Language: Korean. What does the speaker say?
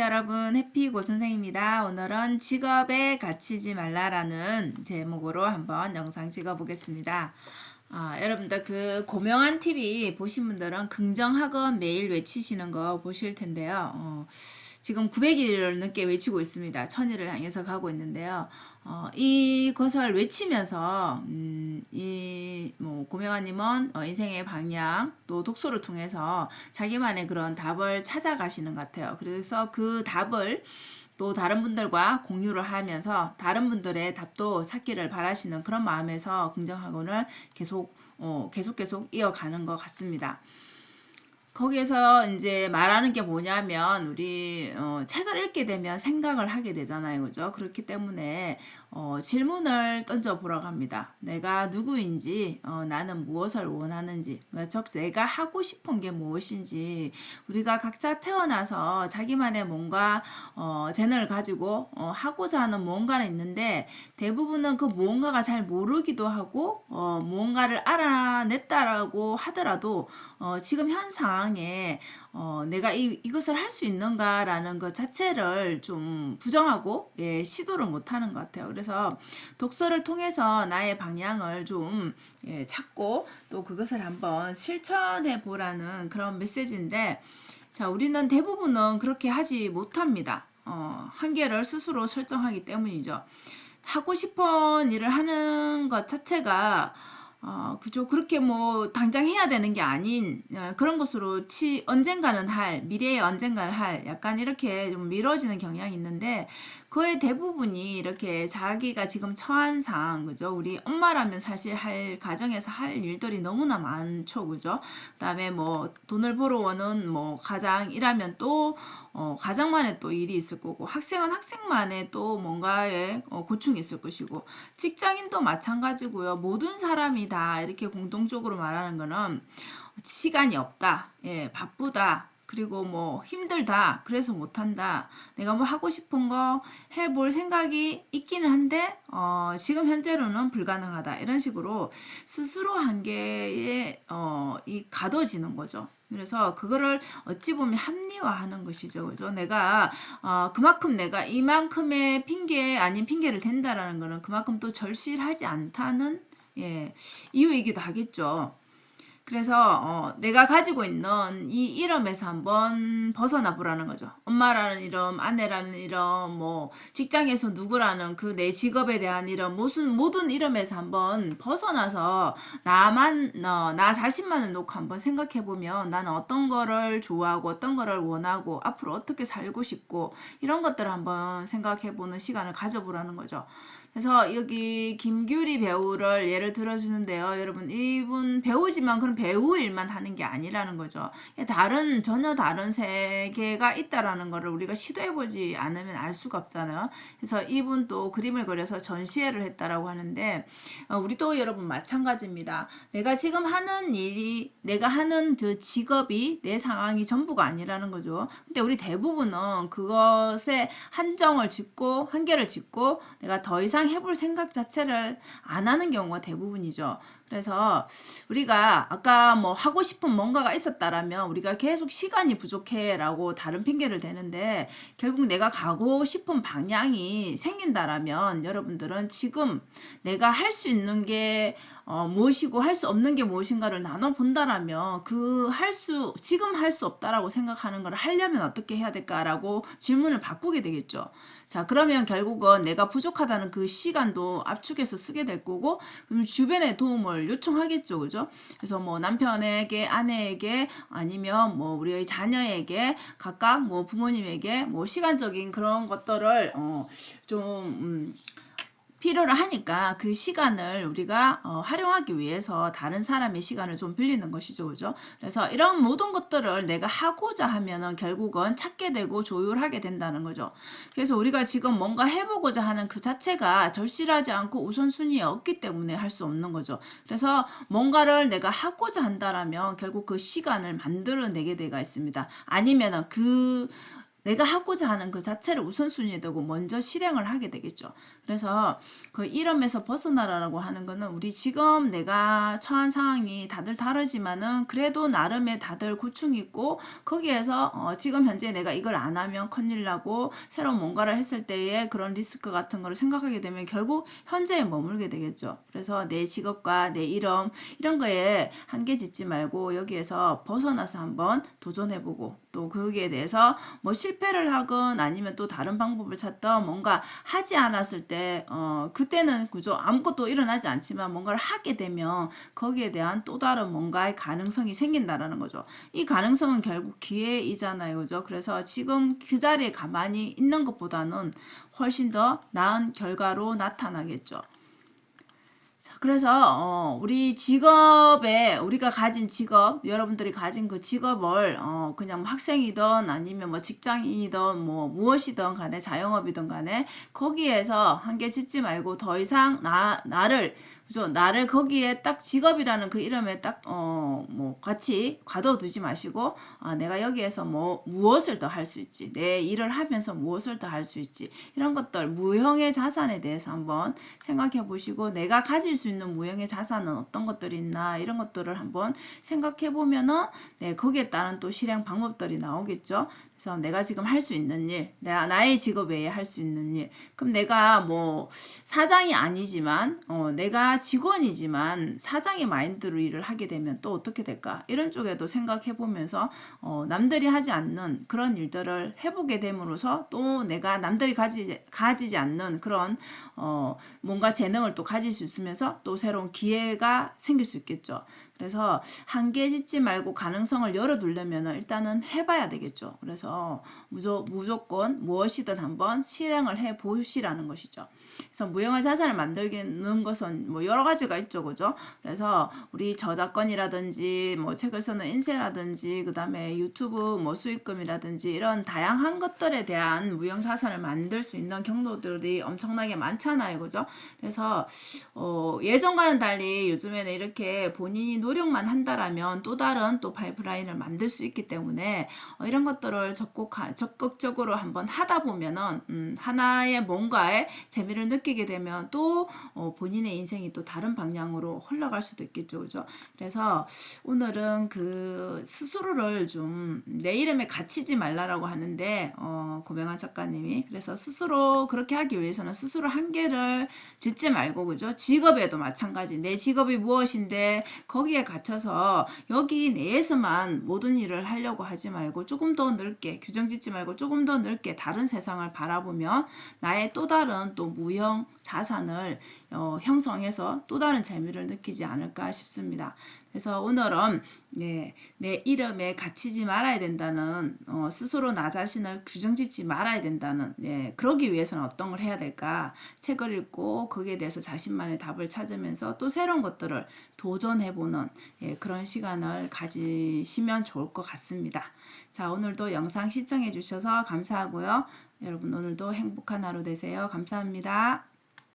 여러분 해피고 선생입니다. 오늘은 직업에 갇히지 말라라는 제목으로 한번 영상 찍어 보겠습니다. 아, 여러분들 그 고명한 TV 보신 분들은 긍정학원 매일 외치시는 거 보실 텐데요. 어, 지금 900일을 넘게 외치고 있습니다. 천일을 향해서 가고 있는데요. 어, 이것을 외치면서 음, 이뭐 고명아님은 어, 인생의 방향 또 독서를 통해서 자기만의 그런 답을 찾아가시는 것 같아요. 그래서 그 답을 또 다른 분들과 공유를 하면서 다른 분들의 답도 찾기를 바라시는 그런 마음에서 긍정학원을 계속 어, 계속 계속 이어가는 것 같습니다. 거기에서 이제 말하는 게 뭐냐면 우리 어, 책을 읽게 되면 생각을 하게 되잖아요. 그죠? 그렇기 때문에 어, 질문을 던져 보라고 합니다. 내가 누구인지, 어, 나는 무엇을 원하는지, 즉 내가 하고 싶은 게 무엇인지 우리가 각자 태어나서 자기만의 뭔가 어, 재능을 가지고 어, 하고자 하는 무언가는 있는데 대부분은 그 무언가가 잘 모르기도 하고 어, 무언가를 알아냈다라고 하더라도 어, 지금 현상 상황에 어, 내가 이, 이것을 할 수 있는가라는 것 자체를 좀 부정하고 예, 시도를 못하는 것 같아요. 그래서 독서를 통해서 나의 방향을 좀 예, 찾고 또 그것을 한번 실천해 보라는 그런 메시지인데 자 우리는 대부분은 그렇게 하지 못합니다. 어, 한계를 스스로 설정하기 때문이죠. 하고 싶은 일을 하는 것 자체가 어, 그죠. 그렇게 뭐 당장 해야 되는 게 아닌 어, 그런 것으로 치 언젠가는 할 미래에 언젠가는 할 약간 이렇게 좀 미뤄지는 경향이 있는데 그의 대부분이 이렇게 자기가 지금 처한 상황, 그죠? 우리 엄마라면 사실 할, 가정에서 할 일들이 너무나 많죠, 그죠? 그 다음에 뭐, 돈을 벌어 오는 뭐, 가장이라면 또, 어, 가장만의 또 일이 있을 거고, 학생은 학생만의 또 뭔가의 어, 고충이 있을 것이고, 직장인도 마찬가지고요. 모든 사람이 다 이렇게 공동적으로 말하는 거는 시간이 없다, 예, 바쁘다, 그리고 뭐 힘들다 그래서 못한다. 내가 뭐 하고 싶은 거 해볼 생각이 있기는 한데 어, 지금 현재로는 불가능하다. 이런 식으로 스스로 한계에 어, 이 가둬지는 거죠. 그래서 그거를 어찌 보면 합리화하는 것이죠. 그죠 내가 어, 그만큼 내가 이만큼의 핑계 아닌 핑계를 댄다라는 거는 그만큼 또 절실하지 않다는 예, 이유이기도 하겠죠 그래서 어, 내가 가지고 있는 이 이름에서 한번 벗어나 보라는 거죠. 엄마라는 이름, 아내라는 이름, 뭐 직장에서 누구라는 그 내 직업에 대한 이름, 무슨 모든 이름에서 한번 벗어나서 나만 어, 나 자신만을 놓고 한번 생각해 보면 나는 어떤 거를 좋아하고 어떤 거를 원하고 앞으로 어떻게 살고 싶고 이런 것들을 한번 생각해 보는 시간을 가져보라는 거죠. 그래서 여기 김규리 배우를 예를 들어주는데요. 여러분 이분 배우지만 그런 배우 일만 하는 게 아니라는 거죠. 다른 전혀 다른 세계가 있다라는 거를 우리가 시도해보지 않으면 알 수가 없잖아요. 그래서 이분 또 그림을 그려서 전시회를 했다라고 하는데 어, 우리도 여러분 마찬가지입니다. 내가 지금 하는 일이 내가 하는 그 직업이 내 상황이 전부가 아니라는 거죠. 근데 우리 대부분은 그것에 한정을 짓고 한계를 짓고 내가 더 이상 해볼 생각 자체를 안 하는 경우가 대부분이죠. 그래서 우리가 아까 뭐 하고 싶은 뭔가가 있었다라면 우리가 계속 시간이 부족해라고 다른 핑계를 대는데 결국 내가 가고 싶은 방향이 생긴다라면 여러분들은 지금 내가 할 수 있는 게 어, 무엇이고 할 수 없는 게 무엇인가를 나눠 본다라면 그 할 수 지금 할 수 없다라고 생각하는 걸 하려면 어떻게 해야 될까라고 질문을 바꾸게 되겠죠. 자 그러면 결국은 내가 부족하다는 그 시간도 압축해서 쓰게 될 거고 그럼 주변의 도움을 요청하겠죠. 그죠? 그래서 뭐 남편에게, 아내에게 아니면 뭐 우리의 자녀에게 각각 뭐 부모님에게 뭐 시간적인 그런 것들을 어 좀 음, 필요로 하니까 그 시간을 우리가 어, 활용하기 위해서 다른 사람의 시간을 좀 빌리는 것이죠. 그죠? 그래서 이런 모든 것들을 내가 하고자 하면은 결국은 찾게 되고 조율하게 된다는 거죠. 그래서 우리가 지금 뭔가 해보고자 하는 그 자체가 절실하지 않고 우선순위에 없기 때문에 할 수 없는 거죠. 그래서 뭔가를 내가 하고자 한다라면 결국 그 시간을 만들어내게 되가 있습니다. 아니면은 그 내가 하고자 하는 그 자체를 우선순위에 두고 먼저 실행을 하게 되겠죠. 그래서 그 이름에서 벗어나라라고 하는 거는 우리 지금 내가 처한 상황이 다들 다르지만은 그래도 나름의 다들 고충이 있고 거기에서 어 지금 현재 내가 이걸 안 하면 큰일 나고 새로운 뭔가를 했을 때의 그런 리스크 같은 거를 생각하게 되면 결국 현재에 머물게 되겠죠. 그래서 내 직업과 내 이름 이런 거에 한계 짓지 말고 여기에서 벗어나서 한번 도전해보고 또 거기에 대해서 뭐 실패 를 하건 아니면 또 다른 방법을 찾던 뭔가 하지 않았을 때 어, 그때는 그죠 아무것도 일어나지 않지만 뭔가를 하게 되면 거기에 대한 또 다른 뭔가의 가능성이 생긴다라는 거죠. 이 가능성은 결국 기회이잖아요. 그죠? 그래서 지금 그 자리에 가만히 있는 것보다는 훨씬 더 나은 결과로 나타나겠죠. 자, 그래서 어, 우리 직업에 우리가 가진 직업, 여러분들이 가진 그 직업을 어, 그냥 뭐 학생이든 아니면 뭐 직장인이든 뭐 무엇이든 간에 자영업이든 간에 거기에서 한계 짓지 말고 더 이상 나 나를 그죠? 나를 거기에 딱 직업이라는 그 이름에 딱, 어, 뭐, 같이 가둬두지 마시고, 아, 내가 여기에서 뭐, 무엇을 더 할 수 있지? 내 일을 하면서 무엇을 더 할 수 있지? 이런 것들, 무형의 자산에 대해서 한번 생각해 보시고, 내가 가질 수 있는 무형의 자산은 어떤 것들이 있나, 이런 것들을 한번 생각해 보면은, 네, 거기에 따른 또 실행 방법들이 나오겠죠? 그래서 내가 지금 할 수 있는 일, 내가 나의 직업 외에 할 수 있는 일. 그럼 내가 뭐 사장이 아니지만 어, 내가 직원이지만 사장의 마인드로 일을 하게 되면 또 어떻게 될까? 이런 쪽에도 생각해 보면서 어, 남들이 하지 않는 그런 일들을 해보게 됨으로써 또 내가 남들이 가지, 가지지 않는 그런 어, 뭔가 재능을 또 가질 수 있으면서 또 새로운 기회가 생길 수 있겠죠. 그래서 한계 짓지 말고 가능성을 열어두려면 일단은 해봐야 되겠죠. 그래서 무조건 무엇이든 한번 실행을 해 보시라는 것이죠. 그래서 무형의 자산을 만들는 것은 뭐 여러 가지가 있죠. 그죠? 그래서 우리 저작권이라든지 뭐 책을 쓰는 인쇄라든지 그 다음에 유튜브 뭐 수익금이라든지 이런 다양한 것들에 대한 무형 자산을 만들 수 있는 경로들이 엄청나게 많잖아요. 그죠? 그래서 어 예전과는 달리 요즘에는 이렇게 본인이 노력만 한다라면 또 다른 또 파이프라인을 만들 수 있기 때문에 어, 이런 것들을 적극, 적극적으로 한번 하다 보면은 음, 하나의 뭔가에 재미를 느끼게 되면 또 어, 본인의 인생이 또 다른 방향으로 흘러갈 수도 있겠죠. 그죠? 그래서 오늘은 그 스스로를 좀 내 이름에 갇히지 말라라고 하는데 어, 고명한 작가님이 그래서 스스로 그렇게 하기 위해서는 스스로 한계를 짓지 말고 그죠? 직업에도 마찬가지 내 직업이 무엇인데 거기 거기에 갇혀서 여기 내에서만 모든 일을 하려고 하지 말고 조금 더 넓게 규정 짓지 말고 조금 더 넓게 다른 세상을 바라보며 나의 또 다른 또 무형 자산을 어, 형성해서 또 다른 재미를 느끼지 않을까 싶습니다. 그래서 오늘은 네, 내 이름에 갇히지 말아야 된다는 어, 스스로 나 자신을 규정짓지 말아야 된다는 네, 그러기 위해서는 어떤 걸 해야 될까 책을 읽고 거기에 대해서 자신만의 답을 찾으면서 또 새로운 것들을 도전해보는 예, 그런 시간을 가지시면 좋을 것 같습니다. 자 오늘도 영상 시청해 주셔서 감사하고요. 여러분 오늘도 행복한 하루 되세요. 감사합니다.